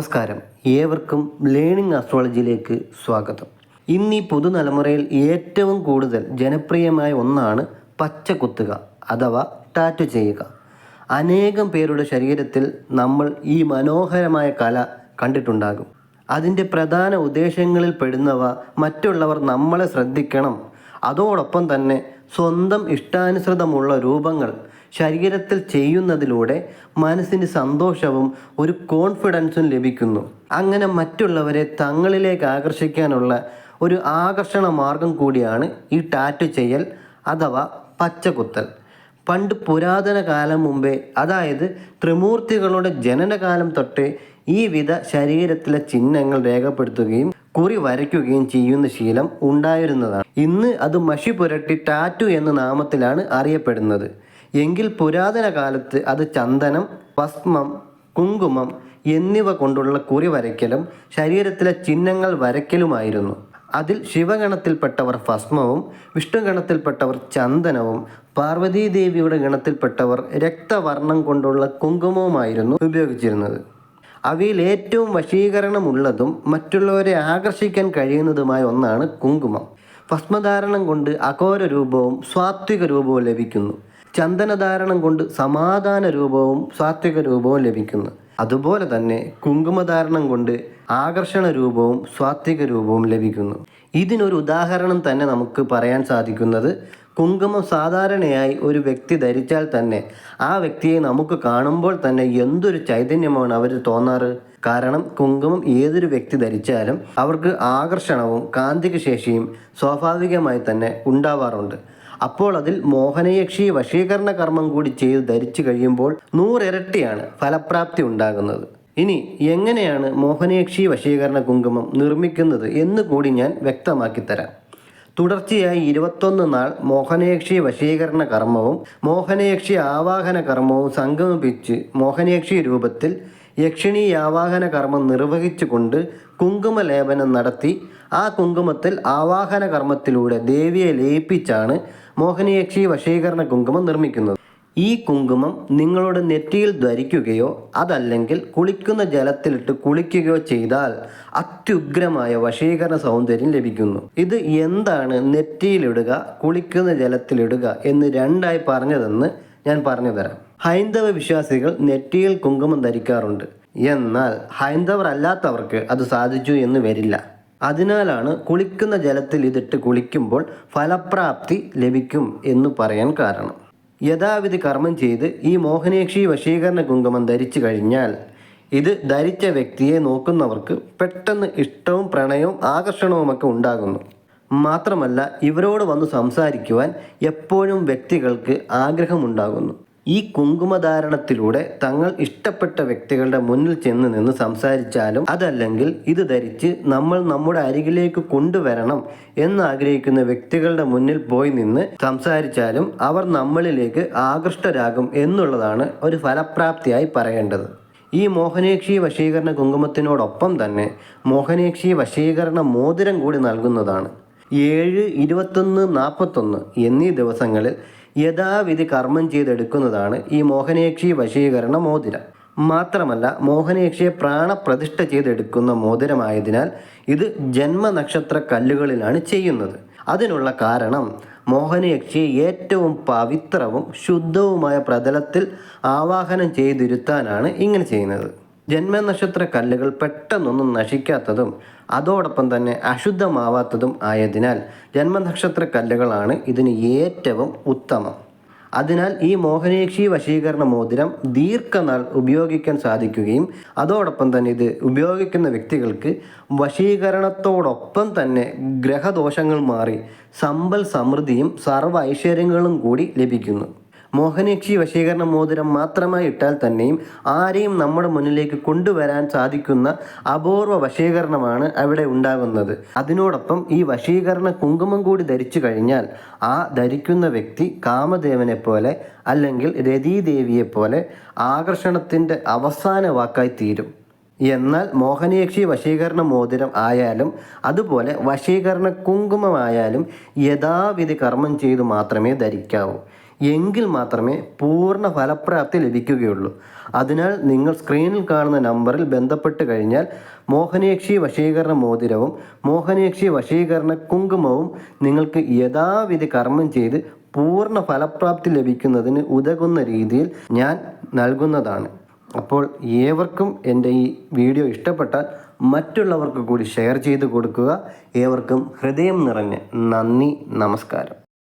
നമസ്കാരം. ഏവർക്കും ലേണിംഗ് ആസ്ട്രോളജിയിലേക്ക് സ്വാഗതം. ഇന്ന് ഈ പുതുതലമുറയിൽ ഏറ്റവും കൂടുതൽ ജനപ്രിയമായ ഒന്നാണ് പച്ച കുത്തുക അഥവാ ടാറ്റു ചെയ്യുക. അനേകം പേരുടെ ശരീരത്തിൽ നമ്മൾ ഈ മനോഹരമായ കല കണ്ടിട്ടുണ്ടാകും. അതിന്റെ പ്രധാന ഉദ്ദേശങ്ങളിൽ പെടുന്നവ മറ്റുള്ളവർ നമ്മളെ ശ്രദ്ധിക്കണം അതോടൊപ്പം തന്നെ സ്വന്തം ഇഷ്ടാനുസൃതമുള്ള രൂപങ്ങൾ ശരീരത്തിൽ ചെയ്യുന്നതിലൂടെ മനസ്സിന് സന്തോഷവും ഒരു കോൺഫിഡൻസും ലഭിക്കുന്നു. അങ്ങനെ മറ്റുള്ളവരെ തങ്ങളിലേക്ക് ആകർഷിക്കാനുള്ള ഒരു ആകർഷണ മാർഗം കൂടിയാണ് ഈ ടാറ്റു ചെയ്യൽ അഥവാ പച്ചകുത്തൽ. പണ്ട് പുരാതന കാലം മുമ്പേ അതായത് ത്രിമൂർത്തികളുടെ ജനനകാലം തൊട്ടേ ഈ വിധ ശരീരത്തിലെ ചിഹ്നങ്ങൾ രേഖപ്പെടുത്തുകയും കുറി വരയ്ക്കുകയും ചെയ്യുന്ന ശീലം ഉണ്ടായിരുന്നതാണ്. ഇന്ന് അത് മഷി പുരട്ടി ടാറ്റു എന്ന നാമത്തിലാണ് അറിയപ്പെടുന്നത്. എങ്കിൽ പുരാതന കാലത്ത് അത് ചന്ദനം ഭസ്മം കുങ്കുമം എന്നിവ കൊണ്ടുള്ള കുറി വരയ്ക്കലും ശരീരത്തിലെ ചിഹ്നങ്ങൾ വരയ്ക്കലുമായിരുന്നു. അതിൽ ശിവഗണത്തിൽപ്പെട്ടവർ ഭസ്മവും വിഷ്ണുഗണത്തിൽപ്പെട്ടവർ ചന്ദനവും പാർവതീദേവിയുടെ ഗണത്തിൽപ്പെട്ടവർ രക്തവർണം കൊണ്ടുള്ള കുങ്കുമവുമായിരുന്നു ഉപയോഗിച്ചിരുന്നത്. അവയിൽ ഏറ്റവും വശീകരണമുള്ളതും മറ്റുള്ളവരെ ആകർഷിക്കാൻ കഴിയുന്നതുമായ ഒന്നാണ് കുങ്കുമം. ഭസ്മധാരണം കൊണ്ട് അഘോര രൂപവും സ്വാത്വിക രൂപവും ലഭിക്കുന്നു. ചന്ദനധാരണം കൊണ്ട് സമാധാന രൂപവും സാത്വിക രൂപവും ലഭിക്കുന്നു. അതുപോലെ തന്നെ കുങ്കുമധാരണം കൊണ്ട് ആകർഷണ രൂപവും സ്വാത്വിക രൂപവും ലഭിക്കുന്നു. ഇതിനൊരു ഉദാഹരണം തന്നെ നമുക്ക് പറയാൻ സാധിക്കുന്നത് കുങ്കുമം സാധാരണയായി ഒരു വ്യക്തി ധരിച്ചാൽ തന്നെ ആ വ്യക്തിയെ നമുക്ക് കാണുമ്പോൾ തന്നെ എന്തൊരു ചൈതന്യമാണ് അവർ തോന്നാറ്? കാരണം കുങ്കുമം ഏതൊരു വ്യക്തി ധരിച്ചാലും അവർക്ക് ആകർഷണവും കാന്തിക ശേഷിയും സ്വാഭാവികമായി തന്നെ ഉണ്ടാവാറുണ്ട്. അപ്പോൾ അതിൽ മോഹനയക്ഷി വശീകരണ കർമ്മം കൂടി ചെയ്ത് ധരിച്ചു കഴിയുമ്പോൾ നൂറിരട്ടിയാണ് ഫലപ്രാപ്തി ഉണ്ടാകുന്നത്. ഇനി എങ്ങനെയാണ് മോഹനയക്ഷി വശീകരണ കുങ്കുമം നിർമ്മിക്കുന്നത് എന്ന് കൂടി ഞാൻ വ്യക്തമാക്കി തരാം തുടർച്ചയായി ഇരുപത്തൊന്ന് നാൾ മോഹനയക്ഷി വശീകരണ കർമ്മവും മോഹനയക്ഷി ആവാഹന കർമ്മവും സംഗമിപ്പിച്ച് മോഹനയക്ഷി രൂപത്തിൽ യക്ഷിണി ആവാഹന കർമ്മം നിർവഹിച്ചുകൊണ്ട് കുങ്കുമലേപനം നടത്തി ആ കുങ്കുമത്തിൽ ആവാഹന കർമ്മത്തിലൂടെ ദേവിയെ ലയിപ്പിച്ചാണ് മോഹനയക്ഷി വശീകരണ കുങ്കുമം നിർമ്മിക്കുന്നത്. ഈ കുങ്കുമം നിങ്ങളുടെ നെറ്റിയിൽ ധരിക്കുകയോ അതല്ലെങ്കിൽ കുളിക്കുന്ന ജലത്തിലിട്ട് കുളിക്കുകയോ ചെയ്താൽ അത്യുഗ്രമായ വശീകരണ സൗന്ദര്യം ലഭിക്കുന്നു. ഇത് എന്താണ് നെറ്റിയിലിടുക കുളിക്കുന്ന ജലത്തിലിടുക എന്ന് രണ്ടായി പറഞ്ഞതെന്ന് ഞാൻ പറഞ്ഞു തരാം ഹൈന്ദവ വിശ്വാസികൾ നെറ്റിയിൽ കുങ്കുമം ധരിക്കാറുണ്ട്. എന്നാൽ ഹൈന്ദവർ അല്ലാത്തവർക്ക് അത് സാധിച്ചു എന്ന് വരില്ല. അതിനാലാണ് കുളിക്കുന്ന ജലത്തിൽ ഇതിട്ട് കുളിക്കുമ്പോൾ ഫലപ്രാപ്തി ലഭിക്കും എന്ന് പറയാൻ കാരണം. യഥാവിധി കർമ്മം ചെയ്ത് ഈ മോഹനേക്ഷി വശീകരണ കുങ്കുമം ധരിച്ചു കഴിഞ്ഞാൽ ഇത് ധരിച്ച വ്യക്തിയെ നോക്കുന്നവർക്ക് പെട്ടെന്ന് ഇഷ്ടവും പ്രണയവും ആകർഷണവുമൊക്കെ ഉണ്ടാകുന്നു. മാത്രമല്ല ഇവരോട് വന്ന് സംസാരിക്കുവാൻ എപ്പോഴും വ്യക്തികൾക്ക് ആഗ്രഹമുണ്ടാകുന്നു. ഈ കുങ്കുമധാരണത്തിലൂടെ തങ്ങൾ ഇഷ്ടപ്പെട്ട വ്യക്തികളുടെ മുന്നിൽ ചെന്ന് നിന്ന് സംസാരിച്ചാലും അതല്ലെങ്കിൽ ഇത് ധരിച്ച് നമ്മൾ നമ്മുടെ അരികിലേക്ക് കൊണ്ടുവരണം എന്നാഗ്രഹിക്കുന്ന വ്യക്തികളുടെ മുന്നിൽ പോയി നിന്ന് സംസാരിച്ചാലും അവർ നമ്മളിലേക്ക് ആകൃഷ്ടരാകും എന്നുള്ളതാണ് ഒരു ഫലപ്രാപ്തിയായി പറയേണ്ടത്. ഈ മോഹനേക്ഷി വശീകരണ കുങ്കുമത്തിനോടൊപ്പം തന്നെ മോഹനേക്ഷി വശീകരണ മോതിരം കൂടി നൽകുന്നതാണ്. ഏഴ് ഇരുപത്തൊന്ന് നാൽപ്പത്തൊന്ന് എന്നീ ദിവസങ്ങളിൽ യഥാവിധി കർമ്മം ചെയ്തെടുക്കുന്നതാണ് ഈ മോഹനേക്ഷി വശീകരണ മോതിരം. മാത്രമല്ല മോഹനേക്ഷിയെ പ്രാണപ്രതിഷ്ഠ ചെയ്തെടുക്കുന്ന മോതിരമായതിനാൽ ഇത് ജന്മനക്ഷത്ര കല്ലുകളിലാണ് ചെയ്യുന്നത്. അതിനുള്ള കാരണം മോഹനയക്ഷിയെ ഏറ്റവും പവിത്രവും ശുദ്ധവുമായ പ്രതലത്തിൽ ആവാഹനം ചെയ്തിരുത്താനാണ് ഇങ്ങനെ ചെയ്യുന്നത്. ജന്മനക്ഷത്ര കല്ലുകൾ പെട്ടെന്നൊന്നും നശിക്കാത്തതും അതോടൊപ്പം തന്നെ അശുദ്ധമാവാത്തതും ആയതിനാൽ ജന്മനക്ഷത്ര കല്ലുകളാണ് ഇതിന് ഏറ്റവും ഉത്തമം. അതിനാൽ ഈ മോഹനേക്ഷി വശീകരണ മോതിരം ദീർഘനാൾ ഉപയോഗിക്കാൻ സാധിക്കുകയും അതോടൊപ്പം തന്നെ ഇത് ഉപയോഗിക്കുന്ന വ്യക്തികൾക്ക് വശീകരണത്തോടൊപ്പം തന്നെ ഗ്രഹദോഷങ്ങൾ മാറി സമ്പൽ സമൃദ്ധിയും സർവ ഐശ്വര്യങ്ങളും കൂടി ലഭിക്കുന്നു. മോഹനേക്ഷി വശീകരണ മോതിരം മാത്രമായി ഇട്ടാൽ തന്നെയും ആരെയും നമ്മുടെ മുന്നിലേക്ക് കൊണ്ടുവരാൻ സാധിക്കുന്ന അപൂർവ വശീകരണമാണ് അവിടെ ഉണ്ടാകുന്നത്. അതിനോടൊപ്പം ഈ വശീകരണ കുങ്കുമം കൂടി ധരിച്ചു കഴിഞ്ഞാൽ ആ ധരിക്കുന്ന വ്യക്തി കാമദേവനെ പോലെ അല്ലെങ്കിൽ രതീദേവിയെ പോലെ ആകർഷണത്തിന്റെ അവസാന വാക്കായി തീരും. എന്നാൽ മോഹനയക്ഷി വശീകരണ മോതിരം ആയാലും അതുപോലെ വശീകരണ കുങ്കുമമായാലും യഥാവിധി കർമ്മം ചെയ്തു മാത്രമേ ധരിക്കാവൂ. എങ്കിൽ മാത്രമേ പൂർണ ഫലപ്രാപ്തി ലഭിക്കുകയുള്ളൂ. അതിനാൽ നിങ്ങൾ സ്ക്രീനിൽ കാണുന്ന നമ്പറിൽ ബന്ധപ്പെട്ട് കഴിഞ്ഞാൽ മോഹനേക്ഷി വശീകരണ മോതിരവും മോഹനേക്ഷി വശീകരണ കുങ്കുമവും നിങ്ങൾക്ക് യഥാവിധി കർമ്മം ചെയ്ത് പൂർണ ഫലപ്രാപ്തി ലഭിക്കുന്നതിന് ഉതകുന്ന രീതിയിൽ ഞാൻ നൽകുന്നതാണ്. അപ്പോൾ ഏവർക്കും എന്റെ ഈ വീഡിയോ ഇഷ്ടപ്പെട്ടാൽ മറ്റുള്ളവർക്ക് കൂടി ഷെയർ ചെയ്ത് കൊടുക്കുക. ഏവർക്കും ഹൃദയം നിറഞ്ഞ് നന്ദി നമസ്കാരം.